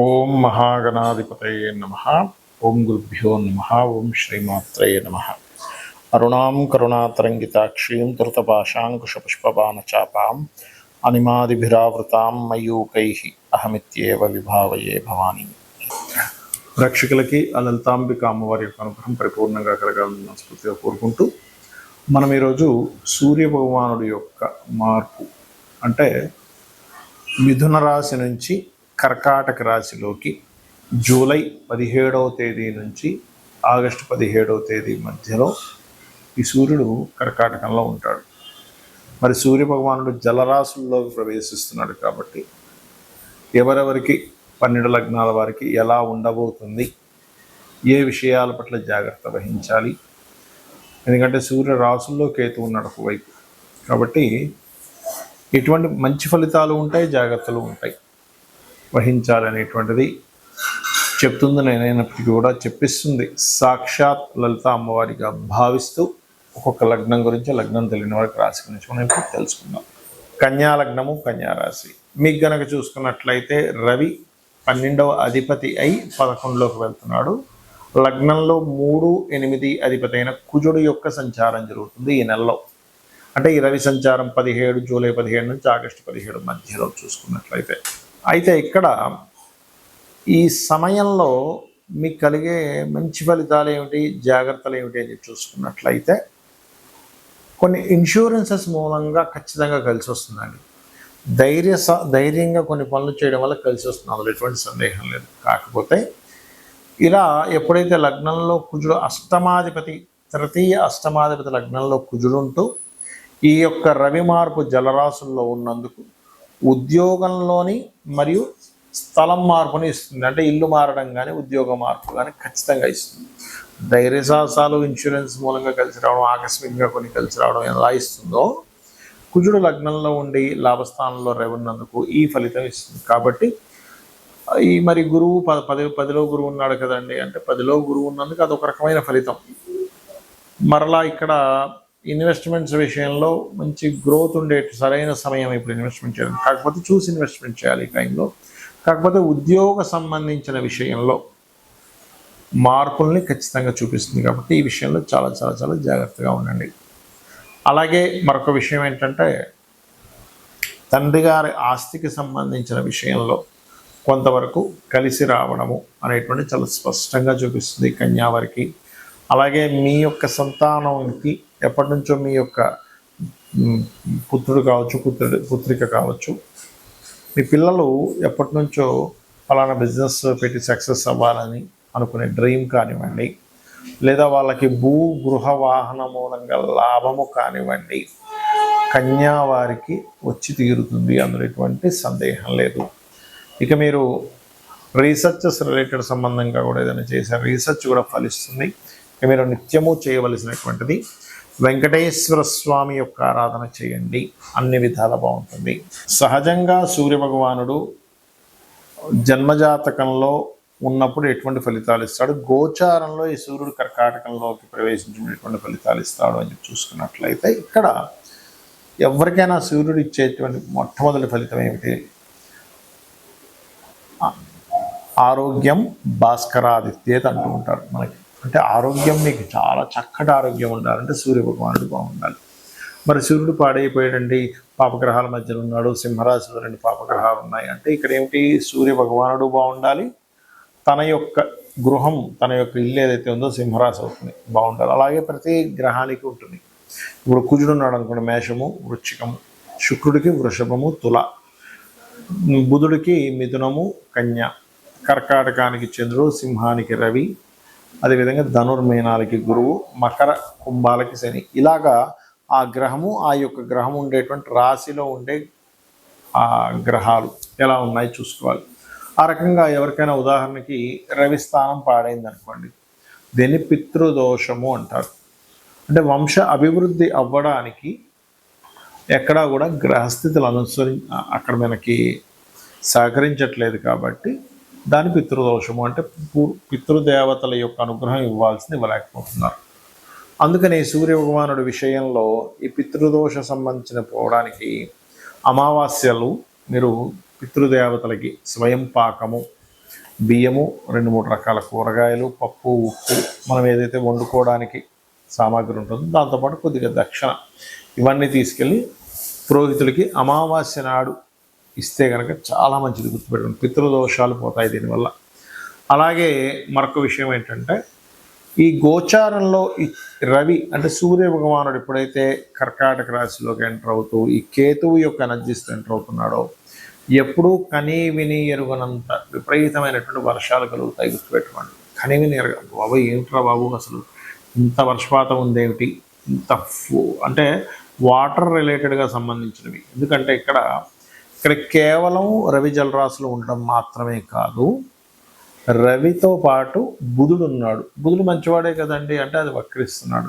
ఓం మహాగణాధిపతయే నమ. ఓం గురుభ్యో నమ. ఓం శ్రీమాత్రయే నమ. అరుణాం కరుణాతరంగితాక్షీం తృతపాశాంకుశపుష్పబాణచాపాం అనిమాదిభిరావృతాం మయూకై అహమిత్యేవ విభావయే భవాని. ప్రేక్షకులకి ఆ లలితాంబిక అమ్మవారి యొక్క అనుగ్రహం పరిపూర్ణంగా కలగాలని మనస్ఫూర్తిగా కోరుకుంటూ మనం ఈరోజు సూర్య భగవానుడి యొక్క మార్పు అంటే మిథున రాశి నుంచి కర్కాటక రాశిలోకి జూలై పదిహేడవ తేదీ నుంచి ఆగస్టు పదిహేడవ తేదీ మధ్యలో ఈ సూర్యుడు కర్కాటకంలో ఉంటాడు. మరి సూర్య భగవానుడు జలరాశుల్లోకి ప్రవేశిస్తున్నాడు కాబట్టి ఎవరెవరికి పన్నెండు లగ్నాల వారికి ఎలా ఉండబోతుంది ఏ విషయాల పట్ల జాగ్రత్త వహించాలి ఎందుకంటే సూర్య రాసుల్లో కేతు ఉన్నాడు ఒకవైపు కాబట్టి ఎటువంటి మంచి ఫలితాలు ఉంటాయి జాగ్రత్తలు ఉంటాయి. వహించాలనేటువంటిది చెప్తుంది నేనైనప్పటికీ కూడా చెప్పిస్తుంది. సాక్షాత్ లలిత అమ్మవారిగా భావిస్తూ ఒక్కొక్క లగ్నం గురించి లగ్నం తెలియని వారికి రాశి గురించి మనం ఇప్పుడు తెలుసుకుందాం. కన్యా లగ్నము కన్యా రాశి. మీకు గనక చూసుకున్నట్లయితే రవి పన్నెండవ అధిపతి అయి పదకొండులోకి వెళ్తున్నాడు. లగ్నంలో మూడు ఎనిమిది అధిపతి అయిన కుజుడు యొక్క సంచారం జరుగుతుంది ఈ నెలలో. అంటే ఈ రవి సంచారం పదిహేడు జూలై పదిహేడు నుంచి ఆగస్టు పదిహేడు మధ్యలో చూసుకున్నట్లయితే. అయితే ఇక్కడ ఈ సమయంలో మీకు కలిగే మంచి ఫలితాలు ఏమిటి జాగ్రత్తలు ఏమిటి అని చూసుకున్నట్లయితే కొన్ని ఇన్సూరెన్సెస్ మూలంగా ఖచ్చితంగా కలిసి వస్తుందండి. ధైర్య స- ధైర్యంగా కొన్ని పనులు చేయడం వల్ల కలిసి వస్తుంది. అందులో ఎటువంటి సందేహం లేదు. కాకపోతే ఇలా ఎప్పుడైతే లగ్నంలో కుజుడు అష్టమాధిపతి తృతీయ అష్టమాధిపతి లగ్నంలో కుజుడుంటూ ఈ యొక్క రవి మార్పు జలరాశుల్లో ఉన్నందుకు ఉద్యోగంలోని మరియు స్థలం మార్పుని ఇస్తుంది. అంటే ఇల్లు మారడం కానీ ఉద్యోగ మార్పు కానీ ఖచ్చితంగా ఇస్తుంది. ధైర్య సాహసాలు ఇన్సూరెన్స్ మూలంగా కలిసి రావడం ఆకస్మికంగా కొన్ని కలిసి రావడం ఎలా ఇస్తుందో కుజుడు లగ్నంలో ఉండి లాభస్థానంలో రవి ఉన్నందుకు ఈ ఫలితం ఇస్తుంది. కాబట్టి ఈ మరి గురువు పద పది పదిలో గురువు ఉన్నాడు కదండి. అంటే పదిలో గురువు ఉన్నందుకు అదొక రకమైన ఫలితం. మరలా ఇక్కడ ఇన్వెస్ట్మెంట్స్ విషయంలో మంచి గ్రోత్ ఉండే సరైన సమయం ఇప్పుడు ఇన్వెస్ట్మెంట్ చేయాలి కాకపోతే చూసి ఇన్వెస్ట్మెంట్ చేయాలి ఈ టైంలో. కాకపోతే ఉద్యోగ సంబంధించిన విషయంలో మార్పుల్ని ఖచ్చితంగా చూపిస్తుంది కాబట్టి ఈ విషయంలో చాలా చాలా చాలా జాగ్రత్తగా ఉండండి. అలాగే మరొక విషయం ఏంటంటే తండ్రి గారి ఆస్తికి సంబంధించిన విషయంలో కొంతవరకు కలిసి రావడము అనేటువంటి చాలా స్పష్టంగా చూపిస్తుంది కన్యావారికి. అలాగే మీ యొక్క సంతానానికి ఎప్పటి నుంచో మీ యొక్క పుత్రుడు కావచ్చు పుత్రుడు పుత్రిక కావచ్చు మీ పిల్లలు ఎప్పటి నుంచో ఫలానా బిజినెస్ పెట్టి సక్సెస్ అవ్వాలని అనుకునే డ్రీమ్ కానివ్వండి లేదా వాళ్ళకి భూ గృహ వాహన మూలంగా లాభము కానివ్వండి కన్యా వారికి వచ్చి తీరుతుంది అందులో ఎటువంటి సందేహం లేదు. ఇక మీరు రీసెర్చెస్ రిలేటెడ్ సంబంధంగా కూడా ఏదైనా చేశారు రీసెర్చ్ కూడా ఫలిస్తుంది. ఇక మీరు నిత్యము చేయవలసినటువంటిది వెంకటేశ్వర స్వామి యొక్క ఆరాధన చేయండి. అన్ని విధాల బాగుంటుంది. సహజంగా సూర్య భగవానుడు జన్మజాతకంలో ఉన్నప్పుడు ఎటువంటి ఫలితాలు ఇస్తాడు? గోచారంలో ఈ సూర్యుడు కర్కాటకంలోకి ప్రవేశించినటువంటి ఫలితాలు ఇస్తాడు అని చూసుకున్నట్లయితే ఇక్కడ ఎవరికైనా సూర్యుడు ఇచ్చేటువంటి మొట్టమొదటి ఫలితం ఏమిటి? ఆరోగ్యం భాస్కరాదిత్యేత అంటూ ఉంటారు మనకి. అంటే ఆరోగ్యం మీకు చాలా చక్కటి ఆరోగ్యం ఉండాలంటే సూర్య భగవానుడు బాగుండాలి. మరి సూర్యుడు పాడైపోయాడండి. పాపగ్రహాల మధ్యలో ఉన్నాడు. సింహరాశిలో రెండు పాపగ్రహాలు ఉన్నాయి. అంటే ఇక్కడ ఏమిటి? సూర్య భగవానుడు బాగుండాలి. తన యొక్క గృహం తన యొక్క ఇల్లు ఏదైతే ఉందో సింహరాశి అవుతుంది. బాగుండాలి. అలాగే ప్రతి గ్రహానికి ఉంటుంది. ఇప్పుడు కుజుడు ఉన్నాడు అనుకోండి. మేషము వృచ్చికము శుక్రుడికి వృషభము తుల. బుధుడికి మిథునము కన్య. కర్కాటకానికి చంద్రుడు సింహానికి రవి. అదేవిధంగా ధనుర్మీనాలకి గురువు మకర కుంభాలకి శని. ఇలాగా ఆ గ్రహము ఆ యొక్క గ్రహం ఉండేటువంటి రాశిలో ఉండే ఆ గ్రహాలు ఎలా ఉన్నాయి చూసుకోవాలి. ఆ రకంగా ఎవరికైనా ఉదాహరణకి రవి స్థానం పాడైంది అనుకోండి దీన్ని పితృదోషము అంటారు. అంటే వంశ అభివృద్ధి అవ్వడానికి ఎక్కడా కూడా గ్రహస్థితులు అనుసరి అక్కడ మనకి సహకరించట్లేదు కాబట్టి దాని పితృదోషము అంటే పూ- పితృదేవతల యొక్క అనుగ్రహం ఇవ్వాల్సింది ఇవ్వలేకపోతున్నారు. అందుకని సూర్య భగవానుడి విషయంలో ఈ పితృదోష సంబంధించిన పోవడానికి అమావాస్యలు మీరు పితృదేవతలకి స్వయం పాకము బియ్యము రెండు మూడు రకాల కూరగాయలు పప్పు ఉప్పు మనం ఏదైతే వండుకోవడానికి సామాగ్రి ఉంటుందో దాంతోపాటు కొద్దిగా దక్షిణ ఇవన్నీ తీసుకెళ్ళి పురోహితులకి అమావాస్య నాడు ఇస్తే కనుక చాలా మంచిది గుర్తుపెట్టుకోండి. పితృదోషాలు పోతాయి దీనివల్ల. అలాగే మరొక విషయం ఏంటంటే ఈ గోచారంలో ఈ రవి అంటే సూర్య భగవానుడు ఎప్పుడైతే కర్కాటక రాశిలోకి ఎంటర్ అవుతూ ఈ కేతువు యొక్క ఎనర్జీస్తో ఎంటర్ అవుతున్నాడో ఎప్పుడూ కనీ విని ఎరుగనంత విపరీతమైనటువంటి వర్షాలు కలుగుతాయి గుర్తుపెట్టుకోండి. కనీ విని ఎరగ బాబు ఏమిట్రా బాబు అసలు? ఇంత వర్షపాతం ఉందేమిటి? ఇంత ఫు అంటే వాటర్ రిలేటెడ్గా సంబంధించినవి. ఎందుకంటే ఇక్కడ ఇక్కడ కేవలం రవి జలరాశులు ఉండడం మాత్రమే కాదు రవితో పాటు బుధుడు ఉన్నాడు. బుధుడు మంచివాడే కదండి అంటే అది వక్రిస్తున్నాడు.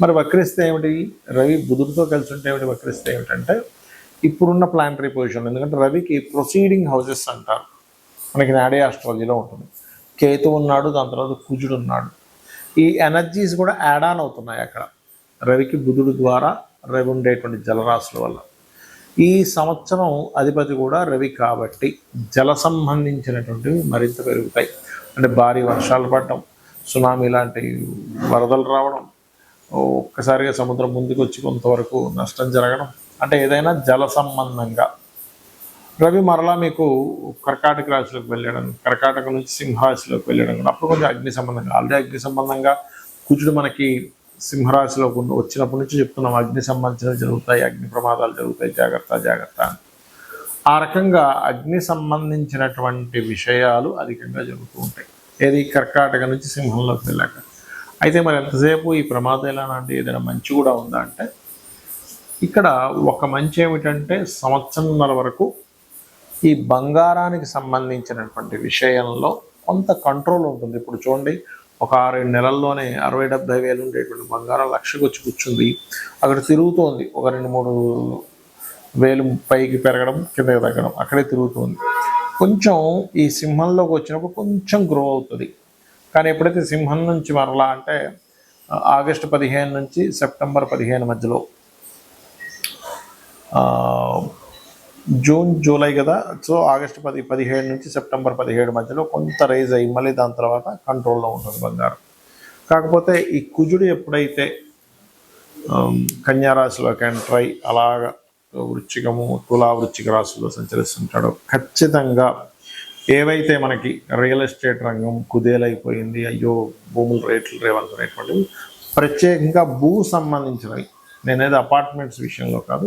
మరి వక్రిస్తే ఏమిటి? రవి బుధుడితో కలిసి ఉంటే ఏమిటి? వక్రిస్తే ఏమిటంటే ఇప్పుడున్న ప్లానటరీ పొజిషన్ ఎందుకంటే రవికి ప్రొసీడింగ్ హౌసెస్ అంటారు. మనకి నాడే ఆస్ట్రాలజీలో ఉంటుంది. కేతు ఉన్నాడు దాని తర్వాత కుజుడు ఉన్నాడు. ఈ ఎనర్జీస్ కూడా యాడ్ ఆన్ అవుతున్నాయి అక్కడ. రవికి బుధుడు ద్వారా రవి ఉండేటువంటి జలరాశుల వల్ల. ఈ సంవత్సరం అధిపతి కూడా రవి కాబట్టి జల సంబంధించినటువంటివి మరింత పెరుగుతాయి. అంటే భారీ వర్షాలు పడటం సునామీ లాంటి వరదలు రావడం ఒక్కసారిగా సముద్రం ముందుకు వచ్చి కొంతవరకు నష్టం జరగడం అంటే ఏదైనా జల సంబంధంగా. రవి మరలా మీకు కర్కాటక రాశిలోకి వెళ్ళడం కర్కాటక నుంచి సింహరాశిలోకి వెళ్ళడం కూడా అప్పుడు కొంచెం అగ్ని సంబంధంగా ఆల్రెడీ అగ్ని సంబంధంగా కుజుడు మనకి సింహరాశిలో వచ్చినప్పటి నుంచి చెప్తున్నాం అగ్ని సంబంధించినవి జరుగుతాయి అగ్ని ప్రమాదాలు జరుగుతాయి జాగ్రత్త జాగ్రత్త ఆ రకంగా అగ్ని సంబంధించినటువంటి విషయాలు అధికంగా జరుగుతూ ఉంటాయి. ఏది కర్కాటక నుంచి సింహంలోకి వెళ్ళాక. అయితే మరి ఎంతసేపు ఈ ప్రమాదాలు అంటే ఏదైనా మంచి కూడా ఉందా అంటే ఇక్కడ ఒక మంచి ఏమిటంటే సంవత్సరంన్నర వరకు ఈ బంగారానికి సంబంధించినటువంటి విషయంలో కొంత కంట్రోల్ ఉంటుంది. ఇప్పుడు చూడండి ఒక ఆరేడు నెలల్లోనే అరవై డెబ్బై వేలు ఉండేటువంటి బంగారం లక్షకు వచ్చి కూర్చుంది. అక్కడ తిరుగుతోంది. ఒక రెండు మూడు వేలు పైకి పెరగడం కిందకి తగ్గడం అక్కడే తిరుగుతుంది. కొంచెం ఈ సింహంలోకి వచ్చినప్పుడు కొంచెం గ్రో అవుతుంది. కానీ ఎప్పుడైతే సింహం నుంచి మరలా అంటే ఆగస్టు పదిహేను నుంచి సెప్టెంబర్ పదిహేను మధ్యలో జూన్ జూలై కదా. సో ఆగస్టు పది పదిహేడు నుంచి సెప్టెంబర్ పదిహేడు మధ్యలో కొంత రైజ్ అయ్యి మళ్ళీ దాని తర్వాత కంట్రోల్లో ఉంటుంది బంగారం. కాకపోతే ఈ కుజుడు ఎప్పుడైతే కన్యారాశిలో కన్యా ఎంటర్ అయి అలాగ వృచ్చికము తులా వృచ్చిక రాశిలో సంచరిస్తుంటాడో ఖచ్చితంగా ఏవైతే మనకి రియల్ ఎస్టేట్ రంగం కుదేలైపోయింది అయ్యో భూముల రేట్లు రేవనుకునేటువంటివి ప్రత్యేకంగా భూ సంబంధించినవి. నేనేది అపార్ట్మెంట్స్ విషయంలో కాదు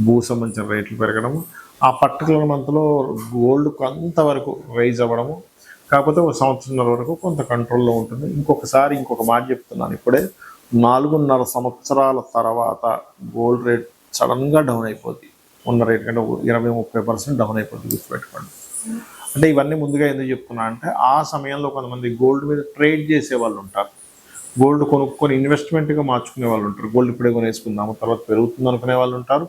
భూ సంబంధించిన రేట్లు పెరగడము ఆ పర్టికులర్ మంత్లో గోల్డ్ కొంతవరకు రైజ్ అవ్వడము కాకపోతే ఒక సంవత్సరంన్నర వరకు కొంత కంట్రోల్లో ఉంటుంది. ఇంకొకసారి ఇంకొక మాట చెప్తున్నాను ఇప్పుడే. నాలుగున్నర సంవత్సరాల తర్వాత గోల్డ్ రేట్ సడన్గా డౌన్ అయిపోద్ది. ఉన్న రేట్ కంటే ఇరవై ముప్పై పర్సెంట్ డౌన్ అయిపోద్ది గుర్తుపెట్టుకోండి. అంటే ఇవన్నీ ముందుగా ఎందుకు చెప్తున్నా అంటే ఆ సమయంలో కొంతమంది గోల్డ్ మీద ట్రేడ్ చేసే వాళ్ళు ఉంటారు. గోల్డ్ కొనుక్కొని ఇన్వెస్ట్మెంట్గా మార్చుకునే వాళ్ళు ఉంటారు. గోల్డ్ ఇప్పుడే కొనేసుకుందాము తర్వాత పెరుగుతుంది అనుకునే వాళ్ళు ఉంటారు.